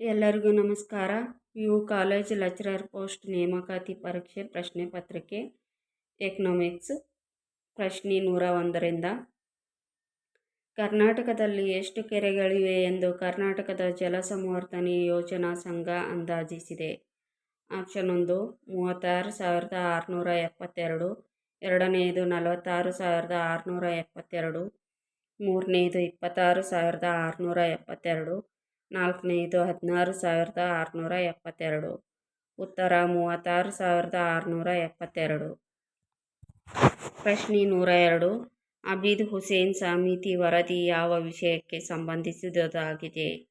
ಎಲ್ಲರಿಗೂ ನಮಸ್ಕಾರ. P U college lecturer post ನೇಮಕಾತಿ ಪರೀಕ್ಷೆ ಪ್ರಶ್ನೆ ಪತ್ರಿಕೆ ಎಕನಾಮಿಕ್ಸ್ ಪ್ರಶ್ನೆ ನೂರ ಒಂದರಿಂದ. ಕರ್ನಾಟಕದಲ್ಲಿ ಎಷ್ಟು ಕೆರೆಗಳಿವೆ ಎಂದು ಕರ್ನಾಟಕದ ಜಲಸಂವರ್ಧನೆ ಯೋಜನಾ ಸಂಘ ಅಂದಾಜಿಸಿದೆ. ಆಪ್ಷನ್ ಒಂದು, ಮೂವತ್ತಾರು ಸಾವಿರದ ಆರುನೂರ ಎಪ್ಪತ್ತೆರಡು. ಎರಡನೆಯದು ನಲವತ್ತಾರು ಸಾವಿರದ ಆರುನೂರ ಎಪ್ಪತ್ತೆರಡು. ಮೂರನೆಯದು ಇಪ್ಪತ್ತಾರು ಸಾವಿರದ ಆರುನೂರ ಎಪ್ಪತ್ತೆರಡು. ನಾಲ್ಕನೆಯದು ಹದಿನಾರು ಸಾವಿರದ ಆರುನೂರ ಎಪ್ಪತ್ತೆರಡು. ಉತ್ತರ ಮೂವತ್ತಾರು ಸಾವಿರದ ಆರುನೂರ ಎಪ್ಪತ್ತೆರಡು. ಪ್ರಶ್ನೆ ನೂರ ಎರಡು. ಅಬೀದ್ ಹುಸೇನ್ ಸಮಿತಿ ವರದಿ ಯಾವ ವಿಷಯಕ್ಕೆ ಸಂಬಂಧಿಸಿದದಾಗಿದೆ?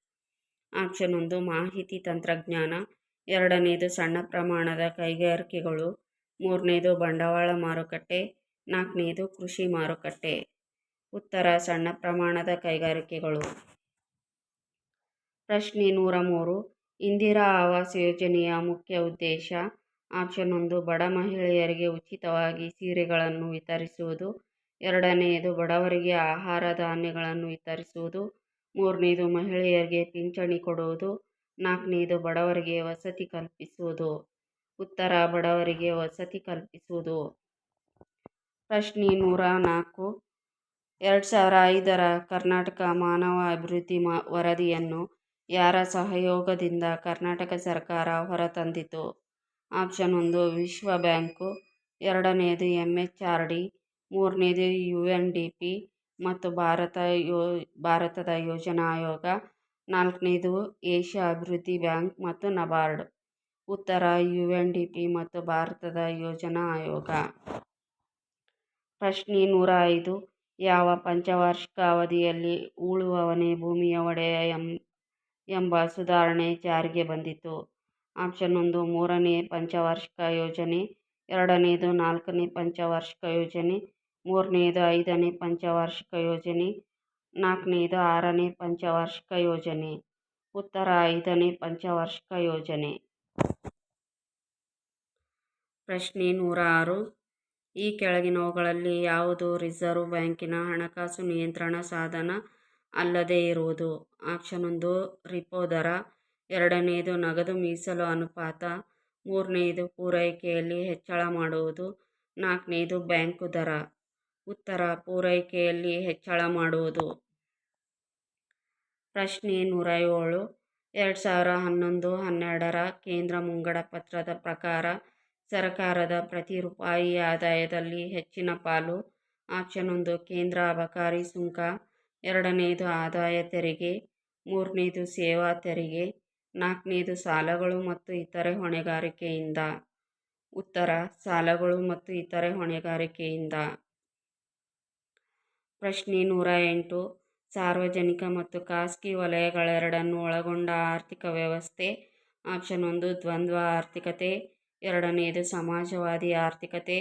ಆಪ್ಷನ್ ಒಂದು, ಮಾಹಿತಿ ತಂತ್ರಜ್ಞಾನ. ಎರಡನೇದು, ಸಣ್ಣ ಪ್ರಮಾಣದ ಕೈಗಾರಿಕೆಗಳು. ಮೂರನೇದು, ಬಂಡವಾಳ ಮಾರುಕಟ್ಟೆ. ನಾಲ್ಕನೇದು, ಕೃಷಿ ಮಾರುಕಟ್ಟೆ. ಉತ್ತರ, ಸಣ್ಣ ಪ್ರಮಾಣದ ಕೈಗಾರಿಕೆಗಳು. ಪ್ರಶ್ನೆ ನೂರ ಮೂರು. ಇಂದಿರಾ ಆವಾಸ್ ಯೋಜನೆಯ ಮುಖ್ಯ ಉದ್ದೇಶ, ಆಪ್ಷನ್ ಒಂದು, ಬಡ ಮಹಿಳೆಯರಿಗೆ ಉಚಿತವಾಗಿ ಸೀರೆಗಳನ್ನು ವಿತರಿಸುವುದು. ಎರಡನೆಯದು, ಬಡವರಿಗೆ ಆಹಾರ ಧಾನ್ಯಗಳನ್ನು ವಿತರಿಸುವುದು. ಮೂರನೇದು, ಮಹಿಳೆಯರಿಗೆ ಪಿಂಚಣಿ ಕೊಡುವುದು. ನಾಲ್ಕನೇದು, ಬಡವರಿಗೆ ವಸತಿ ಕಲ್ಪಿಸುವುದು. ಉತ್ತರ, ಬಡವರಿಗೆ ವಸತಿ ಕಲ್ಪಿಸುವುದು. ಪ್ರಶ್ನೆ ನೂರ ನಾಲ್ಕು. ಎರಡು ಸಾವಿರ ಐದರ ಕರ್ನಾಟಕ ಮಾನವ ಅಭಿವೃದ್ಧಿ ಮ, ವರದಿಯನ್ನು ಯಾರ ಸಹಯೋಗದಿಂದ ಕರ್ನಾಟಕ ಸರ್ಕಾರ ಹೊರತಂದಿತು ಆಪ್ಷನ್ ಒಂದು, ವಿಶ್ವ ಬ್ಯಾಂಕು. ಎರಡನೆಯದು ಎಂ ಎಚ್ ಆರ್ ಡಿ ಮೂರನೇದು ಯು ಎನ್ ಡಿ ಪಿ ಮತ್ತು ಭಾರತ ಯೋ, ಭಾರತದ ಯೋಜನಾ ಆಯೋಗ. ನಾಲ್ಕನೇದು, ಏಷ್ಯಾ ಅಭಿವೃದ್ಧಿ ಬ್ಯಾಂಕ್ ಮತ್ತು ನಬಾರ್ಡ್. ಉತ್ತರ ಯು ಎನ್ ಡಿ ಪಿ ಮತ್ತು ಭಾರತದ ಯೋಜನಾ ಆಯೋಗ. ಪ್ರಶ್ನೆ ನೂರ ಐದು, ಯಾವ ಪಂಚವಾರ್ಷಿಕ ಅವಧಿಯಲ್ಲಿ ಉಳುವವನೇ ಭೂಮಿಯ ಒಡೆಯ ಎಂ ಎಂಬ ಸುಧಾರಣೆ ಜಾರಿಗೆ ಬಂದಿತು ಆಪ್ಷನ್ ಒಂದು, ಮೂರನೇ ಪಂಚವಾರ್ಷಿಕ ಯೋಜನೆ, ಎರಡನೇದು, ನಾಲ್ಕನೇ ಪಂಚವಾರ್ಷಿಕ ಯೋಜನೆ, ಮೂರನೇದು, ಐದನೇ ಪಂಚವಾರ್ಷಿಕ ಯೋಜನೆ, ನಾಲ್ಕನೇದು, ಆರನೇ ಪಂಚವಾರ್ಷಿಕ ಯೋಜನೆ. ಉತ್ತರ, ಐದನೇ ಪಂಚವಾರ್ಷಿಕ ಯೋಜನೆ. ಪ್ರಶ್ನೆ ನೂರ ಆರು. ಈ ಕೆಳಗಿನವುಗಳಲ್ಲಿ ಯಾವುದು? ರಿಸರ್ವ್ ಬ್ಯಾಂಕಿನ ಹಣಕಾಸು ನಿಯಂತ್ರಣ ಸಾಧನ ಅಲ್ಲದೇ ಇರುವುದು. ಆಪ್ಷನ್ ಒಂದು, ರಿಪೋ ದರ. ಎರಡನೆಯದು ನಗದು ಮೀಸಲು ಅನುಪಾತ. ಮೂರನೆಯದು ಪೂರೈಕೆಯಲ್ಲಿ ಹೆಚ್ಚಳ ಮಾಡುವುದು. ನಾಲ್ಕನೆಯದು ಬ್ಯಾಂಕು ದರ. ಉತ್ತರ, ಪೂರೈಕೆಯಲ್ಲಿ ಹೆಚ್ಚಳ ಮಾಡುವುದು. ಪ್ರಶ್ನೆ ನೂರ ಏಳು ಎರಡು ಸಾವಿರ ಹನ್ನೊಂದು, ಹನ್ನೆರಡರ ಕೇಂದ್ರ ಮುಂಗಡ ಪತ್ರದ ಪ್ರಕಾರ ಸರ್ಕಾರದ ಪ್ರತಿ ರೂಪಾಯಿ ಆದಾಯದಲ್ಲಿ ಹೆಚ್ಚಿನ ಪಾಲು. ಆಪ್ಷನ್ ಒಂದು, ಕೇಂದ್ರ ಅಬಕಾರಿ ಸುಂಕ. ಎರಡನೆಯದು ಆದಾಯ ತೆರಿಗೆ, ಮೂರನೇದು ಸೇವಾ ತೆರಿಗೆ, ನಾಲ್ಕನೇದು ಸಾಲಗಳು ಮತ್ತು ಇತರೆ ಹೊಣೆಗಾರಿಕೆಯಿಂದ. ಉತ್ತರ, ಸಾಲಗಳು ಮತ್ತು ಇತರೆ ಹೊಣೆಗಾರಿಕೆಯಿಂದ. ಪ್ರಶ್ನೆ ನೂರ ಎಂಟು. ಸಾರ್ವಜನಿಕ ಮತ್ತು ಖಾಸಗಿ ವಲಯಗಳೆರಡನ್ನು ಒಳಗೊಂಡ ಆರ್ಥಿಕ ವ್ಯವಸ್ಥೆ. ಆಪ್ಷನ್ ಒಂದು, ದ್ವಂದ್ವ ಆರ್ಥಿಕತೆ. ಎರಡನೆಯದು ಸಮಾಜವಾದಿ ಆರ್ಥಿಕತೆ.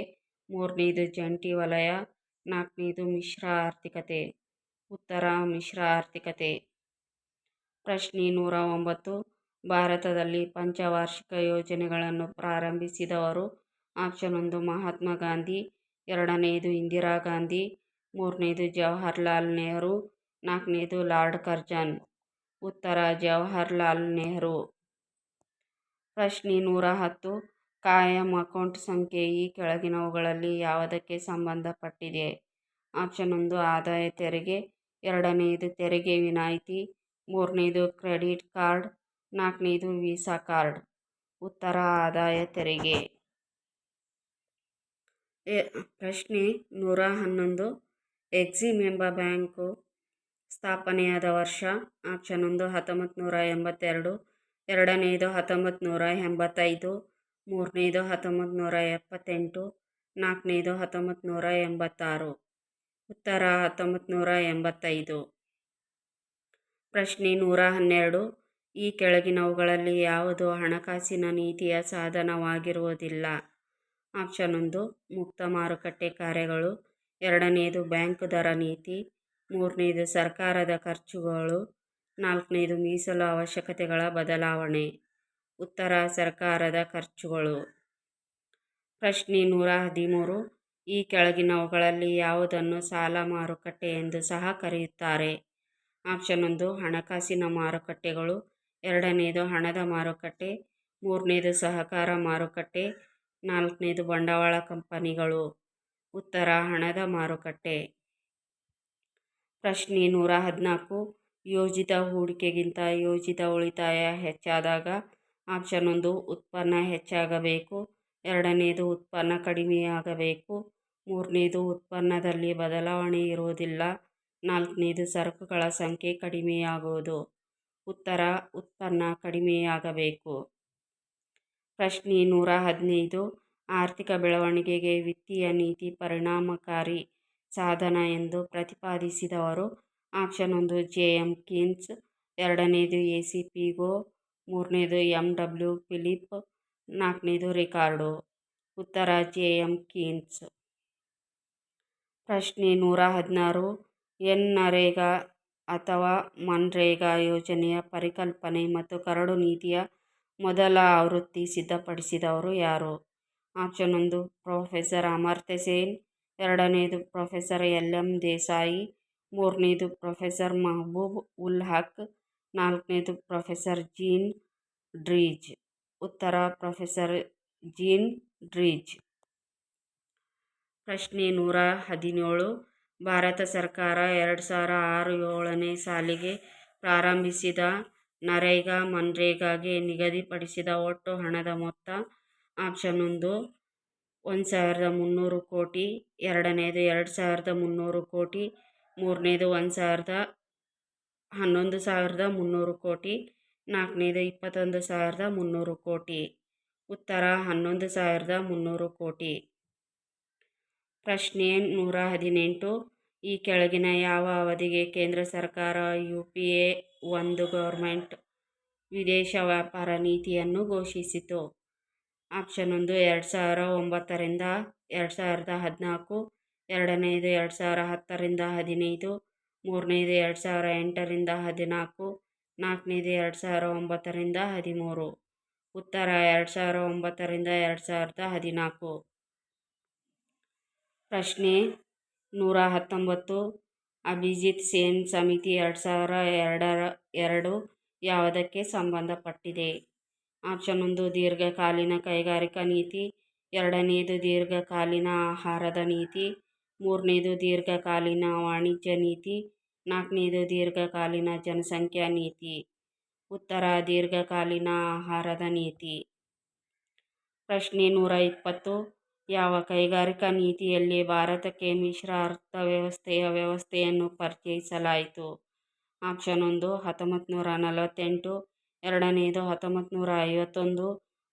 ಮೂರನೇದು, ಜಂಟಿ ವಲಯ. ನಾಲ್ಕನೇದು, ಮಿಶ್ರ ಆರ್ಥಿಕತೆ. ಉತ್ತರ, ಮಿಶ್ರ ಆರ್ಥಿಕತೆ. ಪ್ರಶ್ನೆ ನೂರ ಒಂಬತ್ತು. ಭಾರತದಲ್ಲಿ ಪಂಚವಾರ್ಷಿಕ ಯೋಜನೆಗಳನ್ನು ಪ್ರಾರಂಭಿಸಿದವರು ಆಪ್ಷನ್ ಒಂದು ಮಹಾತ್ಮ ಗಾಂಧಿ ಎರಡನೆಯದು ಇಂದಿರಾ ಗಾಂಧಿ, ಮೂರನೇದು ಜವಾಹರ್ಲಾಲ್ ನೆಹರು, ನಾಲ್ಕನೇದು ಲಾರ್ಡ್ ಕರ್ಜನ್. ಉತ್ತರ, ಜವಾಹರ್ಲಾಲ್ ನೆಹರು. ಪ್ರಶ್ನೆ ನೂರ ಹತ್ತು. ಕಾಯಂ ಅಕೌಂಟ್ ಸಂಖ್ಯೆ ಈ ಕೆಳಗಿನವುಗಳಲ್ಲಿ ಯಾವುದಕ್ಕೆ ಸಂಬಂಧಪಟ್ಟಿದೆ? ಆಪ್ಷನ್ ಒಂದು, ಆದಾಯ ತೆರಿಗೆ. ಎರಡನೆಯದು ತೆರಿಗೆ ವಿನಾಯಿತಿ, ಮೂರನೇದು ಕ್ರೆಡಿಟ್ ಕಾರ್ಡ್, ನಾಲ್ಕನೇದು ವೀಸಾ ಕಾರ್ಡ್. ಉತ್ತರ ಆದಾಯ ತೆರಿಗೆ. ಪ್ರಶ್ನೆ ನೂರ ಹನ್ನೊಂದು. ಎಕ್ಸಿಮ್ ಎಂಬ ಬ್ಯಾಂಕು ಸ್ಥಾಪನೆಯಾದ ವರ್ಷ ಆಪ್ಷನ್ ಒಂದು ಹತ್ತೊಂಬತ್ತು ನೂರ ಎಂಬತ್ತೆರಡು ಎರಡನೆಯದು ಹತ್ತೊಂಬತ್ತು ನೂರ ಎಂಬತ್ತೈದು, ಮೂರನೇದು ಹತ್ತೊಂಬತ್ತು ನೂರ ಎಪ್ಪತ್ತೆಂಟು, ನಾಲ್ಕನೇದು ಹತ್ತೊಂಬತ್ತು ನೂರ ಎಂಬತ್ತಾರು. ಉತ್ತರ ಹತ್ತೊಂಬತ್ತು ನೂರ ಎಂಬತ್ತೈದು. ಪ್ರಶ್ನೆ ನೂರ ಹನ್ನೆರಡು. ಈ ಕೆಳಗಿನವುಗಳಲ್ಲಿ ಯಾವುದು ಹಣಕಾಸಿನ ನೀತಿಯ ಸಾಧನವಾಗಿರುವುದಿಲ್ಲ? ಆಪ್ಷನ್ ಒಂದು, ಮುಕ್ತ ಮಾರುಕಟ್ಟೆ ಕಾರ್ಯಗಳು. ಎರಡನೆಯದು ಬ್ಯಾಂಕ್ ದರ ನೀತಿ. ಮೂರನೇದು, ಸರ್ಕಾರದ ಖರ್ಚುಗಳು. ನಾಲ್ಕನೇದು, ಮೀಸಲು ಅವಶ್ಯಕತೆಗಳ ಬದಲಾವಣೆ. ಉತ್ತರ, ಸರ್ಕಾರದ ಖರ್ಚುಗಳು. ಪ್ರಶ್ನೆ ನೂರ ಹದಿಮೂರು. ಈ ಕೆಳಗಿನವುಗಳಲ್ಲಿ ಯಾವುದನ್ನು ಸಾಲ ಮಾರುಕಟ್ಟೆ ಎಂದು ಸಹ ಕರೆಯುತ್ತಾರೆ. ಆಪ್ಷನ್ ಒಂದು, ಹಣಕಾಸಿನ ಮಾರುಕಟ್ಟೆಗಳು. ಎರಡನೇದು, ಹಣದ ಮಾರುಕಟ್ಟೆ. ಮೂರನೇದು, ಸಹಕಾರ ಮಾರುಕಟ್ಟೆ. ನಾಲ್ಕನೇದು, ಬಂಡವಾಳ ಕಂಪನಿಗಳು. ಉತ್ತರ, ಹಣದ ಮಾರುಕಟ್ಟೆ. ಪ್ರಶ್ನೆ ನೂರ ಹದಿನಾಲ್ಕು, ಯೋಜಿತ ಹೂಡಿಕೆಗಿಂತ ಯೋಜಿತ ಉಳಿತಾಯ ಹೆಚ್ಚಾದಾಗ ಆಪ್ಷನ್ ಒಂದು, ಉತ್ಪನ್ನ ಹೆಚ್ಚಾಗಬೇಕು. ಎರಡನೇದು, ಉತ್ಪನ್ನ ಕಡಿಮೆಯಾಗಬೇಕು. ಮೂರನೇದು, ಉತ್ಪನ್ನದಲ್ಲಿ ಬದಲಾವಣೆ ಇರುವುದಿಲ್ಲ. ನಾಲ್ಕನೇದು, ಸರಕುಗಳ ಸಂಖ್ಯೆ ಕಡಿಮೆಯಾಗುವುದು. ಉತ್ತರ, ಉತ್ಪನ್ನ ಕಡಿಮೆಯಾಗಬೇಕು. ಪ್ರಶ್ನೆ ನೂರ ಹದಿನೈದು, ಆರ್ಥಿಕ ಬೆಳವಣಿಗೆಗೆ ವಿತ್ತೀಯ ನೀತಿ ಪರಿಣಾಮಕಾರಿ ಸಾಧನ ಎಂದು ಪ್ರತಿಪಾದಿಸಿದವರು. ಆಪ್ಷನ್ ಒಂದು, ಜೆ. ಎಂ. ಕೀನ್ಸ್. ಎರಡನೇದು, ಎ. ಸಿ. ಪಿಗೋ ಮೂರನೇದು, ಎಂ. ಡಬ್ಲ್ಯೂ. ಫಿಲಿಪ್. ನಾಲ್ಕನೇದು, ರಿಕಾರ್ಡೋ. ಉತ್ತರ, ಜೆ. ಎಂ. ಕೀನ್ಸ್. ಪ್ರಶ್ನೆ ನೂರ ಹದಿನಾರು. ಎನ್. ನರೇಗಾ ಅಥವಾ ಮನ್ರೇಗಾ ಯೋಜನೆಯ ಪರಿಕಲ್ಪನೆ ಮತ್ತು ಕರಡು ನೀತಿಯ ಮೊದಲ ಆವೃತ್ತಿ ಸಿದ್ಧಪಡಿಸಿದವರು ಯಾರು? ಆಪ್ಷನ್ ಒಂದು, ಪ್ರೊಫೆಸರ್ ಅಮರ್ತ್ಯ ಸೇನ್. ಎರಡನೇದು, ಪ್ರೊಫೆಸರ್ ಎಲ್. ಎಂ. ದೇಸಾಯಿ. ಮೂರನೇದು, ಪ್ರೊಫೆಸರ್ ಮಹಬೂಬ್ ಉಲ್ ಹಕ್. ನಾಲ್ಕನೇದು, ಪ್ರೊಫೆಸರ್ ಜೀನ್ ಡ್ರೀಜ್. ಉತ್ತರ, ಪ್ರೊಫೆಸರ್ ಜೀನ್ ಡ್ರೀಜ್. ಪ್ರಶ್ನೆ ನೂರ ಹದಿನೇಳು. ಭಾರತ ಸರ್ಕಾರ ಎರಡು ಸಾವಿರ ಆರು ಏಳನೇ ಸಾಲಿಗೆ ಪ್ರಾರಂಭಿಸಿದ ನರೇಗಾ ಮನ್ರೇಗಾಗೆ ನಿಗದಿಪಡಿಸಿದ ಒಟ್ಟು ಹಣದ ಮೊತ್ತ ಆಪ್ಷನ್ ಒಂದು ಒಂದು ಸಾವಿರದ ಮುನ್ನೂರು ಕೋಟಿ, ಎರಡನೇದು ಎರಡು ಸಾವಿರದ ಮುನ್ನೂರು ಕೋಟಿ, ಮೂರನೇದು ಒಂದು ಸಾವಿರದ ಹನ್ನೊಂದು ಸಾವಿರದ ಮುನ್ನೂರು ಕೋಟಿ, ನಾಲ್ಕನೇದು ಇಪ್ಪತ್ತೊಂದು ಸಾವಿರದ ಮುನ್ನೂರು ಕೋಟಿ, ಉತ್ತರ ಹನ್ನೊಂದು ಸಾವಿರದ ಮುನ್ನೂರು ಕೋಟಿ. ಪ್ರಶ್ನೆ ನೂರ ಹದಿನೆಂಟು. ಈ ಕೆಳಗಿನ ಯಾವ ಅವಧಿಗೆ ಕೇಂದ್ರ ಸರ್ಕಾರ ಯು ಪಿ ಎ ಒಂದು ಗೌರ್ಮೆಂಟ್ ವಿದೇಶ ವ್ಯಾಪಾರ ನೀತಿಯನ್ನು ಘೋಷಿಸಿತು? ಆಪ್ಷನ್ ಒಂದು, ಎರಡು ಸಾವಿರ ಒಂಬತ್ತರಿಂದ ಎರಡು ಸಾವಿರದ ಹದಿನಾಲ್ಕು, ಎರಡನೇದು ಎರಡು ಸಾವಿರ ಹತ್ತರಿಂದ ಹದಿನೈದು, ಮೂರನೇದು ಎರಡು ಸಾವಿರ ಎಂಟರಿಂದ ಹದಿನಾಲ್ಕು, ನಾಲ್ಕನೇದು ಎರಡು ಸಾವಿರ ಒಂಬತ್ತರಿಂದ ಹದಿಮೂರು. ಉತ್ತರ, ಎರಡು ಸಾವಿರ ಒಂಬತ್ತರಿಂದ ಎರಡು ಸಾವಿರದ ಹದಿನಾಲ್ಕು. ಪ್ರಶ್ನೆ ನೂರ ಹತ್ತೊಂಬತ್ತು. ಅಭಿಜಿತ್ ಸೇನ್ ಸಮಿತಿ ಎರಡು ಸಾವಿರ ಎರಡರ ಎರಡು ಯಾವುದಕ್ಕೆ ಸಂಬಂಧಪಟ್ಟಿದೆ? ಆಪ್ಷನ್ ಒಂದು, ದೀರ್ಘಕಾಲೀನ ಕೈಗಾರಿಕಾ ನೀತಿ. ಎರಡನೇದು, ದೀರ್ಘಕಾಲೀನ ಆಹಾರದ ನೀತಿ. ಮೂರನೇದು, ದೀರ್ಘಕಾಲೀನ ವಾಣಿಜ್ಯ ನೀತಿ. ನಾಲ್ಕನೇದು, ದೀರ್ಘಕಾಲೀನ ಜನಸಂಖ್ಯಾ ನೀತಿ. ಉತ್ತರ, ದೀರ್ಘಕಾಲೀನ ಆಹಾರದ ನೀತಿ. ಪ್ರಶ್ನೆ ನೂರ ಇಪ್ಪತ್ತು. ಯಾವ ಕೈಗಾರಿಕಾ ನೀತಿಯಲ್ಲಿ ಭಾರತಕ್ಕೆ ಮಿಶ್ರ ಅರ್ಥವ್ಯವಸ್ಥೆಯ ವ್ಯವಸ್ಥೆಯನ್ನು ಪರಿಚಯಿಸಲಾಯಿತು? ಆಪ್ಷನ್ ಒಂದು ಹತ್ತೊಂಬತ್ತು ನೂರ ನಲವತ್ತೆಂಟು, ಎರಡನೇದು ಹತ್ತೊಂಬತ್ತು ನೂರ ಐವತ್ತೊಂದು,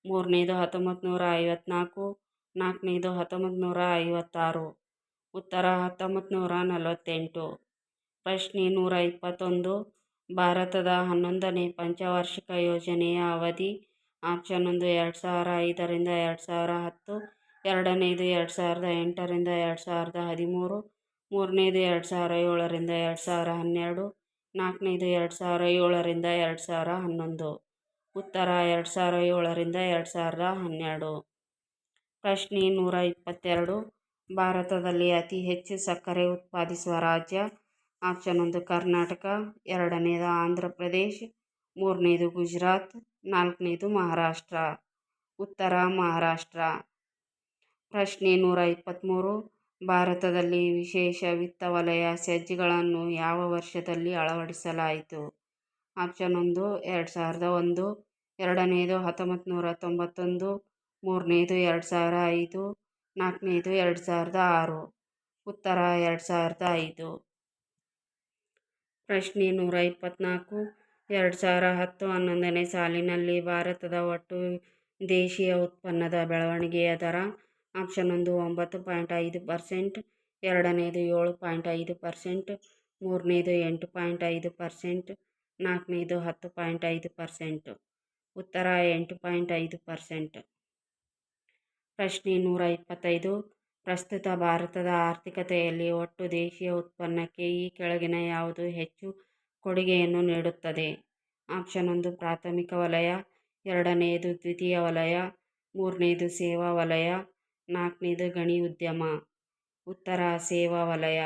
ಮೂರನೇದು ಹತ್ತೊಂಬತ್ತು ನೂರ ಐವತ್ತ್ನಾಲ್ಕು ನಾಲ್ಕನೇದು ಹತ್ತೊಂಬತ್ತು ನೂರ ಐವತ್ತಾರು. ಉತ್ತರ ಹತ್ತೊಂಬತ್ತು ನೂರ ನಲವತ್ತೆಂಟು. ಪ್ರಶ್ನೆ ನೂರ ಇಪ್ಪತ್ತೊಂದು, ಭಾರತದ ಹನ್ನೊಂದನೇ ಪಂಚವಾರ್ಷಿಕ ಯೋಜನೆಯ ಅವಧಿ, ಆಪ್ಷನ್ ಒಂದು, ಎರಡು ಸಾವಿರ ಐದರಿಂದ ಎರಡು ಸಾವಿರ ಹತ್ತು ಎರಡನೇದು ಎರಡು ಸಾವಿರದ ಎಂಟರಿಂದ ಎರಡು ಸಾವಿರದ ಹದಿಮೂರು, ಮೂರನೇದು ಎರಡು ಸಾವಿರ ಏಳರಿಂದ ಎರಡು ಸಾವಿರ ಹನ್ನೆರಡು, ನಾಲ್ಕನೇದು ಎರಡು ಸಾವಿರ ಏಳರಿಂದ ಎರಡು ಸಾವಿರ ಹನ್ನೊಂದು. ಉತ್ತರ ಎರಡು ಸಾವಿರ ಏಳರಿಂದ ಎರಡು ಸಾವಿರದ ಹನ್ನೆರಡು. ಪ್ರಶ್ನೆ ನೂರ ಇಪ್ಪತ್ತೆರಡು. ಭಾರತದಲ್ಲಿ ಅತಿ ಹೆಚ್ಚು ಸಕ್ಕರೆ ಉತ್ಪಾದಿಸುವ ರಾಜ್ಯ ಆಪ್ಷನ್ ಒಂದು ಕರ್ನಾಟಕ, ಎರಡನೇದು ಆಂಧ್ರ ಪ್ರದೇಶ್, ಮೂರನೇದು ಗುಜರಾತ್, ನಾಲ್ಕನೇದು ಮಹಾರಾಷ್ಟ್ರ. ಉತ್ತರ ಮಹಾರಾಷ್ಟ್ರ. ಪ್ರಶ್ನೆ ನೂರ ಇಪ್ಪತ್ತ್ಮೂರು ಭಾರತದಲ್ಲಿ ವಿಶೇಷ ವಿತ್ತ ವಲಯ ಸೆಜ್ಗಳನ್ನು ಯಾವ ವರ್ಷದಲ್ಲಿ ಅಳವಡಿಸಲಾಯಿತು? ಆಪ್ಷನ್ ಒಂದು, ಎರಡು ಸಾವಿರದ ಒಂದು, ಎರಡನೇದು ಹತ್ತೊಂಬತ್ತು ನೂರ ತೊಂಬತ್ತೊಂದು, ಮೂರನೇದು ಎರಡು ಸಾವಿರ ಐದು, ನಾಲ್ಕನೇದು ಎರಡು ಸಾವಿರದ ಆರು. ಉತ್ತರ ಎರಡು ಸಾವಿರದ ಐದು. ಪ್ರಶ್ನೆ ನೂರ ಇಪ್ಪತ್ತ್ನಾಲ್ಕು ಎರಡು ಸಾವಿರ ಹತ್ತು ಹನ್ನೊಂದನೇ ಸಾಲಿನಲ್ಲಿ ಭಾರತದ ಒಟ್ಟು ದೇಶೀಯ ಉತ್ಪನ್ನದ ಬೆಳವಣಿಗೆಯ ದರ ಆಪ್ಷನ್ ಒಂದು ಒಂಬತ್ತು ಪಾಯಿಂಟ್ ಐದು ಪರ್ಸೆಂಟ್, ಎರಡನೇದು ಏಳು ಪಾಯಿಂಟ್ ಐದು ಪರ್ಸೆಂಟ್, ಮೂರನೇದು ಎಂಟು ಪಾಯಿಂಟ್ ಐದು ಪರ್ಸೆಂಟ್, ನಾಲ್ಕನೇದು ಹತ್ತು ಪಾಯಿಂಟ್ ಐದು ಪರ್ಸೆಂಟ್. ಉತ್ತರ ಎಂಟು ಪಾಯಿಂಟ್ ಐದು ಪರ್ಸೆಂಟ್. ಪ್ರಶ್ನೆ ನೂರ ಇಪ್ಪತ್ತೈದು. ಪ್ರಸ್ತುತ ಭಾರತದ ಆರ್ಥಿಕತೆಯಲ್ಲಿ ಒಟ್ಟು ದೇಶೀಯ ಉತ್ಪನ್ನಕ್ಕೆ ಈ ಕೆಳಗಿನ ಯಾವುದು ಹೆಚ್ಚು ಕೊಡುಗೆಯನ್ನು ನೀಡುತ್ತದೆ? ಆಪ್ಷನ್ ಒಂದು ಪ್ರಾಥಮಿಕ ವಲಯ ಎರಡನೆಯದು ದ್ವಿತೀಯ ವಲಯ, ಮೂರನೇದು ಸೇವಾ ವಲಯ ನಾಲ್ಕನೇದು ಗಣಿ ಉದ್ಯಮ. ಉತ್ತರ ಸೇವಾ ವಲಯ.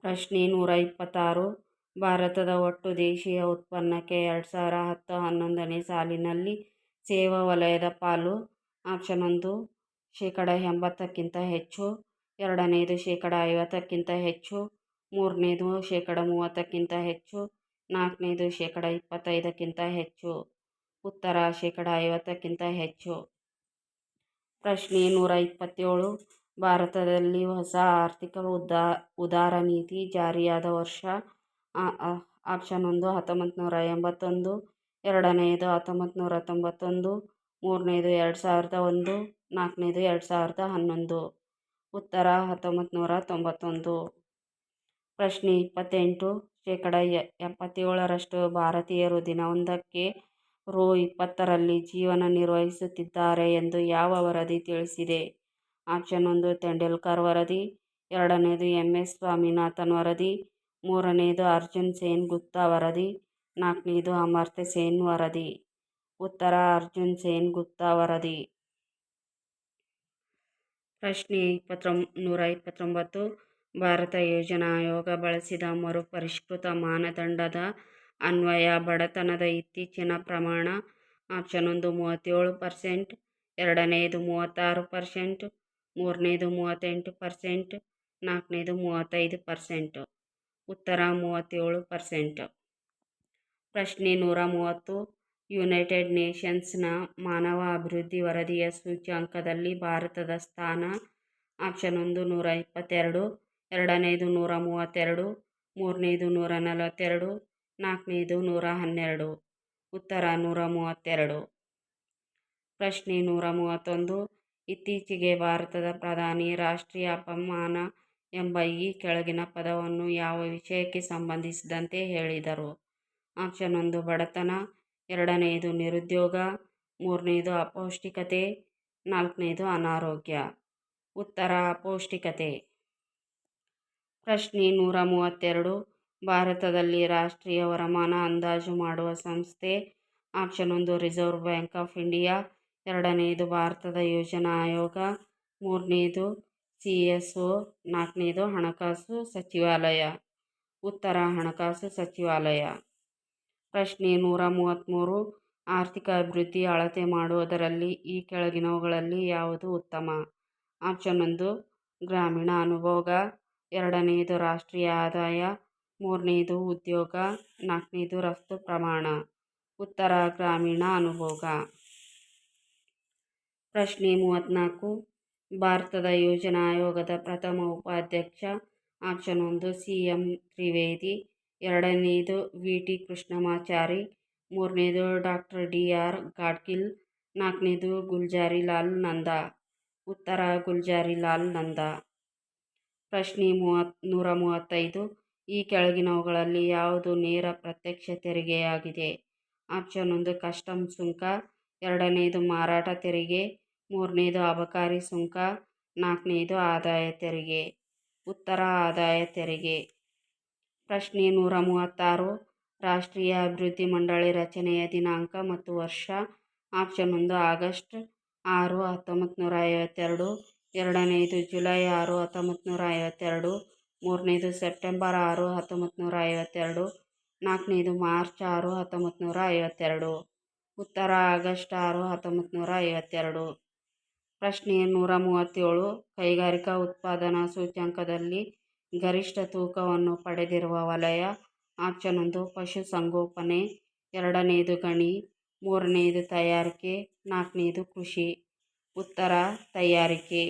ಪ್ರಶ್ನೆ ನೂರ ಇಪ್ಪತ್ತಾರು. ಭಾರತದ ಒಟ್ಟು ದೇಶೀಯ ಉತ್ಪನ್ನಕ್ಕೆ ಎರಡು ಸಾವಿರ ಹತ್ತು ಹನ್ನೊಂದನೇ ಸಾಲಿನಲ್ಲಿ ಸೇವಾ ವಲಯದ ಪಾಲು. ಆಪ್ಷನ್ ಒಂದು, ಶೇಕಡ ಎಂಬತ್ತಕ್ಕಿಂತ ಹೆಚ್ಚು. ಎರಡನೇದು, ಶೇಕಡ ಐವತ್ತಕ್ಕಿಂತ ಹೆಚ್ಚು. ಮೂರನೇದು, ಶೇಕಡ ಮೂವತ್ತಕ್ಕಿಂತ ಹೆಚ್ಚು. ನಾಲ್ಕನೇದು, ಶೇಕಡ ಇಪ್ಪತ್ತೈದಕ್ಕಿಂತ ಹೆಚ್ಚು. ಉತ್ತರ, ಶೇಕಡ ಐವತ್ತಕ್ಕಿಂತ ಹೆಚ್ಚು. ಪ್ರಶ್ನೆ ನೂರ ಇಪ್ಪತ್ತೇಳು. ಭಾರತದಲ್ಲಿ ಹೊಸ ಆರ್ಥಿಕ ಉದಾ ಉದಾರ ನೀತಿ ಜಾರಿಯಾದ ವರ್ಷ ಆಪ್ಷನ್ ಒಂದು ಹತ್ತೊಂಬತ್ತು ನೂರ ಎಂಬತ್ತೊಂದು. ಎರಡನೆಯದು ಹತ್ತೊಂಬತ್ತು ನೂರ ತೊಂಬತ್ತೊಂದು. ಮೂರನೇದು, ಎರಡು ಸಾವಿರದ ಒಂದು. ನಾಲ್ಕನೇದು, ಎರಡು ಸಾವಿರದ ಹನ್ನೊಂದು. ಉತ್ತರ ಹತ್ತೊಂಬತ್ತು ನೂರ ತೊಂಬತ್ತೊಂದು. ಪ್ರಶ್ನೆ ಇಪ್ಪತ್ತೆಂಟು. ಶೇಕಡ ಎಪ್ಪತ್ತೇಳರಷ್ಟು ಭಾರತೀಯರು ದಿನವೊಂದಕ್ಕೆ ರು ಇಪ್ಪತ್ತರಲ್ಲಿ ಜೀವನ ನಿರ್ವಹಿಸುತ್ತಿದ್ದಾರೆ ಎಂದು ಯಾವ ವರದಿ ತಿಳಿಸಿದೆ? ಆಪ್ಷನ್ ಒಂದು, ತೆಂಡೂಲ್ಕರ್ ವರದಿ. ಎರಡನೇದು, ಎಂ. ಎಸ್. ಸ್ವಾಮಿನಾಥನ್ ವರದಿ. ಮೂರನೇದು, ಅರ್ಜುನ್ ಸೇನ್ ಗುಪ್ತಾ ವರದಿ. ನಾಲ್ಕನೇದು, ಅಮರ್ತ್ಯ ಸೇನ್ ವರದಿ. ಉತ್ತರ, ಅರ್ಜುನ್ ಸೇನ್ ಗುಪ್ತಾ ವರದಿ. ಪ್ರಶ್ನೆ ಇಪ್ಪತ್ತೊಂ, ನೂರ ಇಪ್ಪತ್ತೊಂಬತ್ತು. ಭಾರತ ಯೋಜನಾ ಆಯೋಗ ಬಳಸಿದ ಮರುಪರಿಷ್ಕೃತ ಮಾನದಂಡದ ಅನ್ವಯ, ಬಡತನದ ಇತ್ತೀಚಿನ ಪ್ರಮಾಣ ಆಪ್ಷನ್ ಒಂದು ಮೂವತ್ತೇಳು ಪರ್ಸೆಂಟ್ ಎರಡನೆಯದು ಮೂವತ್ತಾರು ಪರ್ಸೆಂಟ್, ಮೂರನೇದು ಮೂವತ್ತೆಂಟು ಪರ್ಸೆಂಟ್, ನಾಲ್ಕನೇದು ಮೂವತ್ತೈದು ಪರ್ಸೆಂಟ್. ಉತ್ತರ ಮೂವತ್ತೇಳು ಪರ್ಸೆಂಟ್. ಪ್ರಶ್ನೆ ನೂರ ಮೂವತ್ತು, ಯುನೈಟೆಡ್ ನೇಷನ್ಸ್ನ ಮಾನವ ಅಭಿವೃದ್ಧಿ ವರದಿಯ ಸೂಚ್ಯಾಂಕದಲ್ಲಿ ಭಾರತದ ಸ್ಥಾನ, ಆಪ್ಷನ್ ಒಂದು ನೂರ ಇಪ್ಪತ್ತೆರಡು, ಎರಡನೇದು ನೂರ ಮೂವತ್ತೆರಡು, ಮೂರನೇದು ನೂರ ನಲವತ್ತೆರಡು ನಾಲ್ಕನೇದು ನೂರ ಹನ್ನೆರಡು, ಉತ್ತರ ನೂರ ಮೂವತ್ತೆರಡು. ಪ್ರಶ್ನೆ ನೂರ ಮೂವತ್ತೊಂದು, ಇತ್ತೀಚೆಗೆ ಭಾರತದ ಪ್ರಧಾನಿ ರಾಷ್ಟ್ರೀಯ ಅಪಮಾನ ಎಂಬ ಈ ಕೆಳಗಿನ ಪದವನ್ನು ಯಾವ ವಿಷಯಕ್ಕೆ ಸಂಬಂಧಿಸಿದಂತೆ ಹೇಳಿದರು? ಆಪ್ಷನ್ ಒಂದು, ಬಡತನ. ಎರಡನೆಯದು ನಿರುದ್ಯೋಗ. ಮೂರನೇದು, ಅಪೌಷ್ಟಿಕತೆ. ನಾಲ್ಕನೇದು, ಅನಾರೋಗ್ಯ. ಉತ್ತರ, ಅಪೌಷ್ಟಿಕತೆ. ಪ್ರಶ್ನೆ ನೂರ ಮೂವತ್ತೆರಡು ಭಾರತದಲ್ಲಿ ರಾಷ್ಟ್ರೀಯ ವರಮಾನ ಅಂದಾಜು ಮಾಡುವ ಸಂಸ್ಥೆ ಆಪ್ಷನ್ ಒಂದು, ರಿಸರ್ವ್ ಬ್ಯಾಂಕ್ ಆಫ್ ಇಂಡಿಯಾ. ಎರಡನೆಯದು ಭಾರತದ ಯೋಜನಾ ಆಯೋಗ. ಮೂರನೇದು, ಸಿ ಎಸ್ ಒ ನಾಲ್ಕನೇದು, ಹಣಕಾಸು ಸಚಿವಾಲಯ. ಉತ್ತರ, ಹಣಕಾಸು ಸಚಿವಾಲಯ. ಪ್ರಶ್ನೆ ನೂರ ಮೂವತ್ತ್ಮೂರು ಆರ್ಥಿಕ ಅಭಿವೃದ್ಧಿ ಅಳತೆ ಮಾಡುವುದರಲ್ಲಿ ಈ ಕೆಳಗಿನವುಗಳಲ್ಲಿ ಯಾವುದು ಉತ್ತಮ? ಆಪ್ಷನ್ ಒಂದು, ಗ್ರಾಮೀಣ ಅನುಭೋಗ. ಎರಡನೆಯದು ರಾಷ್ಟ್ರೀಯ ಆದಾಯ. ಮೂರನೇದು ಉದ್ಯೋಗ, ನಾಲ್ಕನೇದು ರಫ್ತು ಪ್ರಮಾಣ. ಉತ್ತರ ಗ್ರಾಮೀಣ ಅನುಭೋಗ. ಪ್ರಶ್ನೆ ಮೂವತ್ತ್ನಾಲ್ಕು. ಭಾರತದ ಯೋಜನಾ ಆಯೋಗದ ಪ್ರಥಮ ಉಪಾಧ್ಯಕ್ಷ ಆಪ್ಷನ್ ಒಂದು ಸಿ ಎಂ ತ್ರಿವೇದಿ. ಎರಡನೇದು ವಿ ಟಿ ಕೃಷ್ಣಮಾಚಾರಿ. ಮೂರನೇದು ಡಾಕ್ಟರ್ ಡಿ ಆರ್ ಗಾಡ್ಗಿಲ್ ನಾಲ್ಕನೇದು ಗುಲ್ಜಾರಿಲಾಲ್ ನಂದಾ. ಉತ್ತರ ಗುಲ್ಜಾರಿಲಾಲ್ ನಂದಾ. ಪ್ರಶ್ನೆ ಮೂವತ್ ನೂರ ಮೂವತ್ತೈದು. ಈ ಕೆಳಗಿನವುಗಳಲ್ಲಿ ಯಾವುದು ನೇರ ಪ್ರತ್ಯಕ್ಷ ತೆರಿಗೆಯಾಗಿದೆ ಆಪ್ಷನ್ ಒಂದು, ಕಸ್ಟಮ್ ಸುಂಕ. ಎರಡನೆಯದು ಮಾರಾಟ ತೆರಿಗೆ. ಮೂರನೇದು, ಅಬಕಾರಿ ಸುಂಕ. ನಾಲ್ಕನೇದು, ಆದಾಯ ತೆರಿಗೆ. ಉತ್ತರ, ಆದಾಯ ತೆರಿಗೆ. ಪ್ರಶ್ನೆ ನೂರ ಮೂವತ್ತಾರು ರಾಷ್ಟ್ರೀಯ ಅಭಿವೃದ್ಧಿ ಮಂಡಳಿ ರಚನೆಯ ದಿನಾಂಕ ಮತ್ತು ವರ್ಷ. ಆಪ್ಷನ್ ಒಂದು, ಆಗಸ್ಟ್ ಆರು ಹತ್ತೊಂಬತ್ತು ನೂರ ಐವತ್ತೆರಡು. ಎರಡನೇದು, ಜುಲೈ ಆರು ಹತ್ತೊಂಬತ್ತು ನೂರ ಐವತ್ತೆರಡು. ಮೂರನೇದು ಸೆಪ್ಟೆಂಬರ್ ಆರು ಹತ್ತೊಂಬತ್ತು ನೂರ ಐವತ್ತೆರಡು, ನಾಲ್ಕನೇದು ಮಾರ್ಚ್ ಆರು ಹತ್ತೊಂಬತ್ತು ನೂರ ಐವತ್ತೆರಡು, ಉತ್ತರ ಆಗಸ್ಟ್ ಆರು ಹತ್ತೊಂಬತ್ತು ನೂರ ಐವತ್ತೆರಡು. ಪ್ರಶ್ನೆ ನೂರ ಮೂವತ್ತೇಳು, ಕೈಗಾರಿಕಾ ಉತ್ಪಾದನಾ ಸೂಚ್ಯಂಕದಲ್ಲಿ ಗರಿಷ್ಠ ತೂಕವನ್ನು ಪಡೆದಿರುವ ವಲಯ, ಆಪ್ಷನ್ ಒಂದು ಪಶುಸಂಗೋಪನೆ ಎರಡನೇದು ಗಣಿ, ಮೂರನೇದು ತಯಾರಿಕೆ, ನಾಲ್ಕನೇದು ಕೃಷಿ, ಉತ್ತರ ತಯಾರಿಕೆ.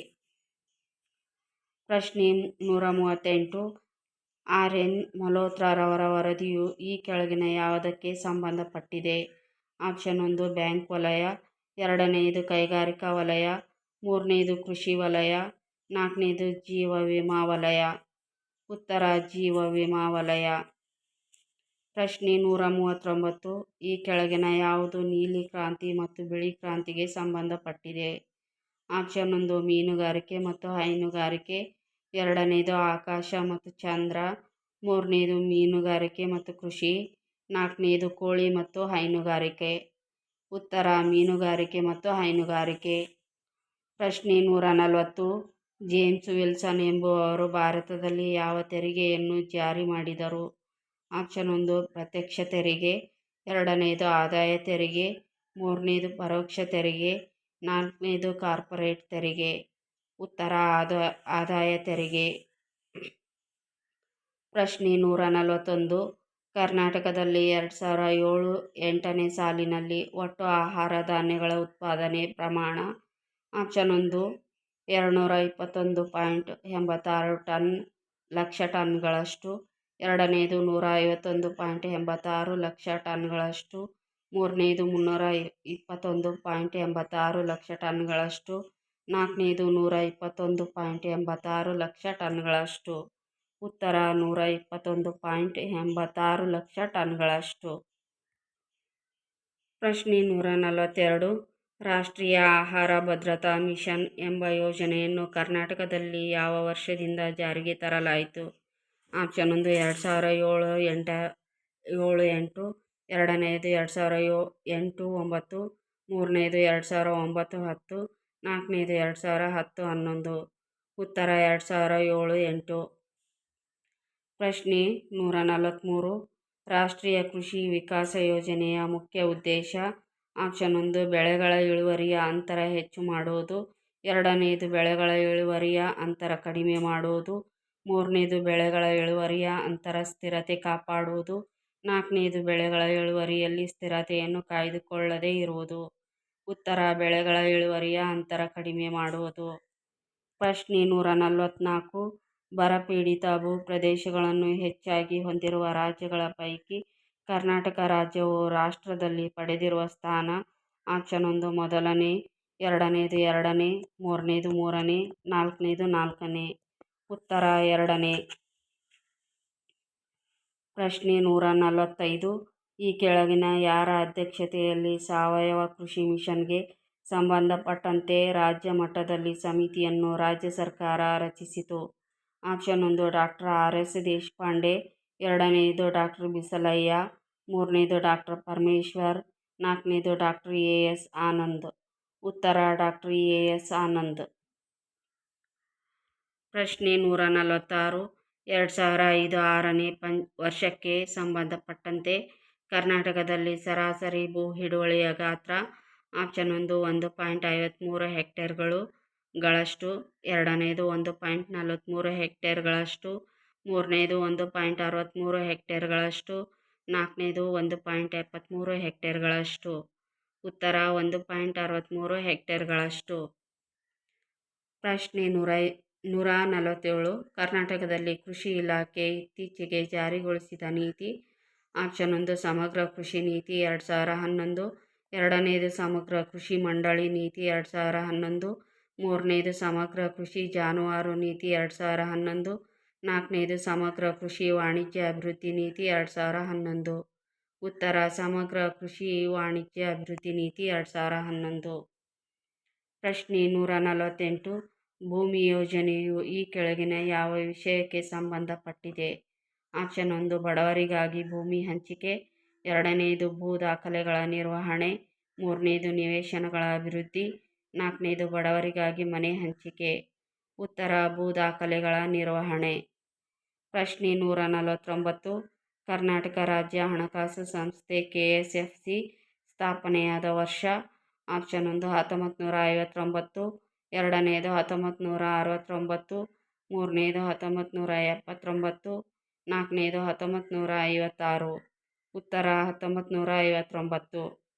ಪ್ರಶ್ನೆ ನೂರ ಮೂವತ್ತೆಂಟು. ಆರ್. ಎನ್. ಮಲ್ಹೋತ್ರರವರ ವರದಿಯು ಈ ಕೆಳಗಿನ ಯಾವುದಕ್ಕೆ ಸಂಬಂಧಪಟ್ಟಿದೆ? ಆಪ್ಷನ್ ಒಂದು, ಬ್ಯಾಂಕ್ ವಲಯ. ಎರಡನೆಯದು ಕೈಗಾರಿಕಾ ವಲಯ. ಮೂರನೆಯದು ಕೃಷಿ ವಲಯ. ನಾಲ್ಕನೇದು, ಜೀವ ವಿಮಾ ವಲಯ. ಉತ್ತರ, ಜೀವ ವಿಮಾ ವಲಯ. ಪ್ರಶ್ನೆ ನೂರ ಮೂವತ್ತೊಂಬತ್ತು. ಈ ಕೆಳಗಿನ ಯಾವುದು ನೀಲಿ ಕ್ರಾಂತಿ ಮತ್ತು ಬಿಳಿ ಕ್ರಾಂತಿಗೆ ಸಂಬಂಧಪಟ್ಟಿದೆ? ಆಪ್ಷನ್ ಒಂದು, ಮೀನುಗಾರಿಕೆ ಮತ್ತು ಹೈನುಗಾರಿಕೆ. ಎರಡನೇದು ಆಕಾಶ ಮತ್ತು ಚಂದ್ರ, ಮೂರನೇದು ಮೀನುಗಾರಿಕೆ ಮತ್ತು ಕೃಷಿ, ನಾಲ್ಕನೇದು ಕೋಳಿ ಮತ್ತು ಹೈನುಗಾರಿಕೆ. ಉತ್ತರ, ಮೀನುಗಾರಿಕೆ ಮತ್ತು ಹೈನುಗಾರಿಕೆ. ಪ್ರಶ್ನೆ ನೂರ ನಲವತ್ತು, ಜೇಮ್ಸ್ ವಿಲ್ಸನ್ ಎಂಬುವವರು ಭಾರತದಲ್ಲಿ ಯಾವ ತೆರಿಗೆಯನ್ನು ಜಾರಿ ಮಾಡಿದರು? ಆಪ್ಷನ್ ಒಂದು, ಪ್ರತ್ಯಕ್ಷ ತೆರಿಗೆ. ಎರಡನೇದು, ಆದಾಯ ತೆರಿಗೆ. ಮೂರನೇದು, ಪರೋಕ್ಷ ತೆರಿಗೆ. ನಾಲ್ಕನೇದು, ಕಾರ್ಪೊರೇಟ್ ತೆರಿಗೆ. ಉತ್ತರ ಆದ, ಆದಾಯ ತೆರಿಗೆ. ಪ್ರಶ್ನೆ ನೂರ ನಲವತ್ತೊಂದು. ಕರ್ನಾಟಕದಲ್ಲಿ ಎರಡು ಸಾವಿರ ಏಳು ಎಂಟನೇ ಸಾಲಿನಲ್ಲಿ ಒಟ್ಟು ಆಹಾರ ಧಾನ್ಯಗಳ ಉತ್ಪಾದನೆ ಪ್ರಮಾಣ ಆಪ್ಷನ್ ಒಂದು, ಎರಡುನೂರ ಇಪ್ಪತ್ತೊಂದು ಪಾಯಿಂಟ್ ಎಂಬತ್ತಾರು ಟನ್ ಲಕ್ಷ ಟನ್ಗಳಷ್ಟು, ಎರಡನೇದು ನೂರ ಐವತ್ತೊಂದು ಪಾಯಿಂಟ್ ಎಂಬತ್ತಾರು ಲಕ್ಷ ಟನ್ಗಳಷ್ಟು, ಮೂರನೇದು ಮುನ್ನೂರ ಇಪ್ಪತ್ತೊಂದು ಪಾಯಿಂಟ್ ಎಂಬತ್ತಾರು ಲಕ್ಷ ಟನ್ಗಳಷ್ಟು ನಾಲ್ಕನೇದು ನೂರ ಇಪ್ಪತ್ತೊಂದು ಪಾಯಿಂಟ್ ಎಂಬತ್ತಾರು ಲಕ್ಷ ಟನ್ಗಳಷ್ಟು. ಉತ್ತರ ನೂರ ಇಪ್ಪತ್ತೊಂದು ಪಾಯಿಂಟ್ ಎಂಬತ್ತಾರು ಲಕ್ಷ ಟನ್ಗಳಷ್ಟು. ಪ್ರಶ್ನೆ ನೂರ ನಲವತ್ತೆರಡು, ರಾಷ್ಟ್ರೀಯ ಆಹಾರ ಭದ್ರತಾ ಮಿಷನ್ ಎಂಬ ಯೋಜನೆಯನ್ನು ಕರ್ನಾಟಕದಲ್ಲಿ ಯಾವ ವರ್ಷದಿಂದ ಜಾರಿಗೆ ತರಲಾಯಿತು? ಆಪ್ಷನ್ ಒಂದು, ಎರಡು ಸಾವಿರ ಏಳು ಎಂಟ, ಏಳು ಎಂಟು, ಎರಡನೇದು ಎರಡು ಸಾವಿರ ಯೋ ಎಂಟು ಒಂಬತ್ತು, ಮೂರನೇದು ಎರಡು ಸಾವಿರ ಒಂಬತ್ತು ಹತ್ತು ನಾಲ್ಕನೇದು, ಎರಡು ಸಾವಿರ ಹತ್ತು, ಹನ್ನೊಂದು, ಉತ್ತರ ಎರಡು ಸಾವಿರ ಏಳು, ಎಂಟು. ಪ್ರಶ್ನೆ ನೂರ ನಲವತ್ತ್ಮೂರು ರಾಷ್ಟ್ರೀಯ ಕೃಷಿ ವಿಕಾಸ ಯೋಜನೆಯ ಮುಖ್ಯ ಉದ್ದೇಶ, ಆಪ್ಷನ್ ಒಂದು, ಬೆಳೆಗಳ ಇಳುವರಿಯ ಅಂತರ ಹೆಚ್ಚು ಮಾಡುವುದು ಎರಡನೆಯದು ಬೆಳೆಗಳ ಇಳುವರಿಯ ಅಂತರ ಕಡಿಮೆ ಮಾಡುವುದು ಮೂರನೇದು, ಬೆಳೆಗಳ ಇಳುವರಿಯ ಅಂತರ ಸ್ಥಿರತೆ ಕಾಪಾಡುವುದು. ನಾಲ್ಕನೇದು, ಬೆಳೆಗಳ ಇಳುವರಿಯಲ್ಲಿ ಸ್ಥಿರತೆಯನ್ನು ಕಾಯ್ದುಕೊಳ್ಳದೇ ಇರುವುದು. ಉತ್ತರ ಬೆಳೆಗಳ ಇಳುವರಿಯ ಅಂತರ ಕಡಿಮೆ ಮಾಡುವುದು. ಪ್ರಶ್ನೆ ನೂರ ನಲವತ್ನಾಲ್ಕು. ಬರಪೀಡಿತ ಭೂಪ್ರದೇಶಗಳನ್ನು ಹೆಚ್ಚಾಗಿ ಹೊಂದಿರುವ ರಾಜ್ಯಗಳ ಪೈಕಿ ಕರ್ನಾಟಕ ರಾಜ್ಯವು ರಾಷ್ಟ್ರದಲ್ಲಿ ಪಡೆದಿರುವ ಸ್ಥಾನ ಆಪ್ಷನ್ ಒಂದು ಮೊದಲನೇ, ಎರಡನೇದು ಎರಡನೇ, ಮೂರನೇದು ಮೂರನೇ, ನಾಲ್ಕನೇದು ನಾಲ್ಕನೇ. ಉತ್ತರ ಎರಡನೇ. ಪ್ರಶ್ನೆ ನೂರ ನಲವತ್ತೈದು. ಈ ಕೆಳಗಿನ ಯಾರ ಅಧ್ಯಕ್ಷತೆಯಲ್ಲಿ ಸಾವಯವ ಕೃಷಿ ಮಿಷನ್ಗೆ ಸಂಬಂಧಪಟ್ಟಂತೆ ರಾಜ್ಯ ಮಟ್ಟದಲ್ಲಿ ಸಮಿತಿಯನ್ನು ರಾಜ್ಯ ಸರ್ಕಾರ ರಚಿಸಿತು. ಆಪ್ಷನ್ ಒಂದು, ಡಾಕ್ಟರ್ ಆರ್ ಎಸ್ ದೇಶಪಾಂಡೆ ಎರಡನೆಯದು ಡಾಕ್ಟರ್ ಬಿಸಲಯ್ಯ, ಮೂರನೇದು, ಡಾಕ್ಟರ್ ಪರಮೇಶ್ವರ್, ನಾಲ್ಕನೇದು, ಡಾಕ್ಟರ್ ಎ ಎಸ್ ಆನಂದ್. ಉತ್ತರ, ಡಾಕ್ಟರ್ ಎ ಎಸ್ ಆನಂದ್. ಪ್ರಶ್ನೆ ನೂರ ನಲವತ್ತಾರು, ಎರಡು ಸಾವಿರ ಐದು ಆರನೇ ಪಂ, ವರ್ಷಕ್ಕೆ ಸಂಬಂಧಪಟ್ಟಂತೆ ಕರ್ನಾಟಕದಲ್ಲಿ ಸರಾಸರಿ ಭೂ ಹಿಡುವಳಿಯ ಗಾತ್ರ ಆಪ್ಷನ್ ಒಂದು ಒಂದು ಪಾಯಿಂಟ್ ಐವತ್ತ್ಮೂರು ಹೆಕ್ಟೇರ್ಗಳು, ಗಳಷ್ಟು ಎರಡನೇದು ಒಂದು ಪಾಯಿಂಟ್ ನಲವತ್ತ್ಮೂರು ಹೆಕ್ಟೇರ್ಗಳಷ್ಟು ಮೂರನೇದು ಒಂದು ಪಾಯಿಂಟ್ ಅರವತ್ತ್ಮೂರು ಹೆಕ್ಟೇರ್ಗಳಷ್ಟು ನಾಲ್ಕನೇದು ಒಂದು ಪಾಯಿಂಟ್ ಎಪ್ಪತ್ತ್ಮೂರು ಹೆಕ್ಟೇರ್ಗಳಷ್ಟು ಉತ್ತರ ಒಂದು ಪಾಯಿಂಟ್ ಅರವತ್ತ್ಮೂರು ಹೆಕ್ಟೇರ್ಗಳಷ್ಟು ಪ್ರಶ್ನೆ ನೂರ ನೂರ ನಲವತ್ತೇಳು, ಕರ್ನಾಟಕದಲ್ಲಿ ಕೃಷಿ ಇಲಾಖೆ ಇತ್ತೀಚೆಗೆ ಜಾರಿಗೊಳಿಸಿದ ನೀತಿ ಆಪ್ಷನ್ ಒಂದು, ಸಮಗ್ರ ಕೃಷಿ ನೀತಿ ಎರಡು ಸಾವಿರ ಹನ್ನೊಂದು. ಎರಡನೇದು, ಸಮಗ್ರ ಕೃಷಿ ಮಂಡಳಿ ನೀತಿ ಎರಡು ಸಾವಿರ ಹನ್ನೊಂದು. ಮೂರನೇದು, ಸಮಗ್ರ ಕೃಷಿ ಜಾನುವಾರು ನೀತಿ ಎರಡು ಸಾವಿರ ಹನ್ನೊಂದು. ನಾಲ್ಕನೇದು, ಸಮಗ್ರ ಕೃಷಿ ವಾಣಿಜ್ಯ ಅಭಿವೃದ್ಧಿ ನೀತಿ ಎರಡು ಸಾವಿರ ಹನ್ನೊಂದು. ಉತ್ತರ, ಸಮಗ್ರ ಕೃಷಿ ವಾಣಿಜ್ಯ ಅಭಿವೃದ್ಧಿ ನೀತಿ ಎರಡು ಸಾವಿರ ಹನ್ನೊಂದು. ಪ್ರಶ್ನೆ ನೂರ ನಲವತ್ತೆಂಟು. ಭೂಮಿ ಯೋಜನೆಯು ಈ ಕೆಳಗಿನ ಯಾವ ವಿಷಯಕ್ಕೆ ಸಂಬಂಧಪಟ್ಟಿದೆ? ಆಪ್ಷನ್ ಒಂದು ಬಡವರಿಗಾಗಿ ಭೂಮಿ ಹಂಚಿಕೆ ಎರಡನೆಯದು ಭೂ ದಾಖಲೆಗಳ ನಿರ್ವಹಣೆ, ಮೂರನೇದು ನಿವೇಶನಗಳ ಅಭಿವೃದ್ಧಿ, ನಾಲ್ಕನೇದು ಬಡವರಿಗಾಗಿ ಮನೆ ಹಂಚಿಕೆ. ಉತ್ತರ, ಭೂ ದಾಖಲೆಗಳ ನಿರ್ವಹಣೆ. ಪ್ರಶ್ನೆ ನೂರ ನಲವತ್ತೊಂಬತ್ತು. ಕರ್ನಾಟಕ ರಾಜ್ಯ ಹಣಕಾಸು ಸಂಸ್ಥೆ ಕೆ ಎಸ್ ಎಫ್ ಸಿ ಸ್ಥಾಪನೆಯಾದ ವರ್ಷ. ಆಪ್ಷನ್ ಒಂದು ಹತ್ತೊಂಬತ್ತು ನೂರ ಐವತ್ತೊಂಬತ್ತು. ಎರಡನೇದು ಹತ್ತೊಂಬತ್ತು ನೂರ ಅರವತ್ತೊಂಬತ್ತು. ಮೂರನೇದು ಹತ್ತೊಂಬತ್ತು ನೂರ ಎಪ್ಪತ್ತೊಂಬತ್ತು. ನಾಲ್ಕನೇದು ಹತ್ತೊಂಬತ್ತು ನೂರ ಐವತ್ತಾರು. ಉತ್ತರ ಹತ್ತೊಂಬತ್ತು ನೂರ ಐವತ್ತೊಂಬತ್ತು.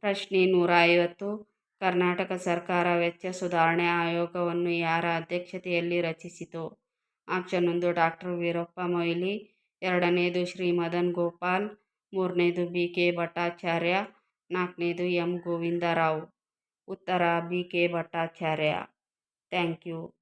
ಪ್ರಶ್ನೆ ನೂರ ಐವತ್ತು. ಕರ್ನಾಟಕ ಸರ್ಕಾರ ವೆಚ್ಚ ಸುಧಾರಣೆ ಆಯೋಗವನ್ನು ಯಾರ ಅಧ್ಯಕ್ಷತೆಯಲ್ಲಿ ರಚಿಸಿತು? ಆಪ್ಷನ್ ಒಂದು, ಡಾಕ್ಟರ್ ವೀರಪ್ಪ ಮೊಯ್ಲಿ. ಎರಡನೇದು, ಶ್ರೀ ಮದನ್ ಗೋಪಾಲ್. ಮೂರನೇದು, ಬಿ ಕೆ ಭಟ್ಟಾಚಾರ್ಯ. ನಾಲ್ಕನೇದು, ಎಂ ಗೋವಿಂದರಾವ್ ಉತ್ತರ, B K Bhattacharya. Thank you.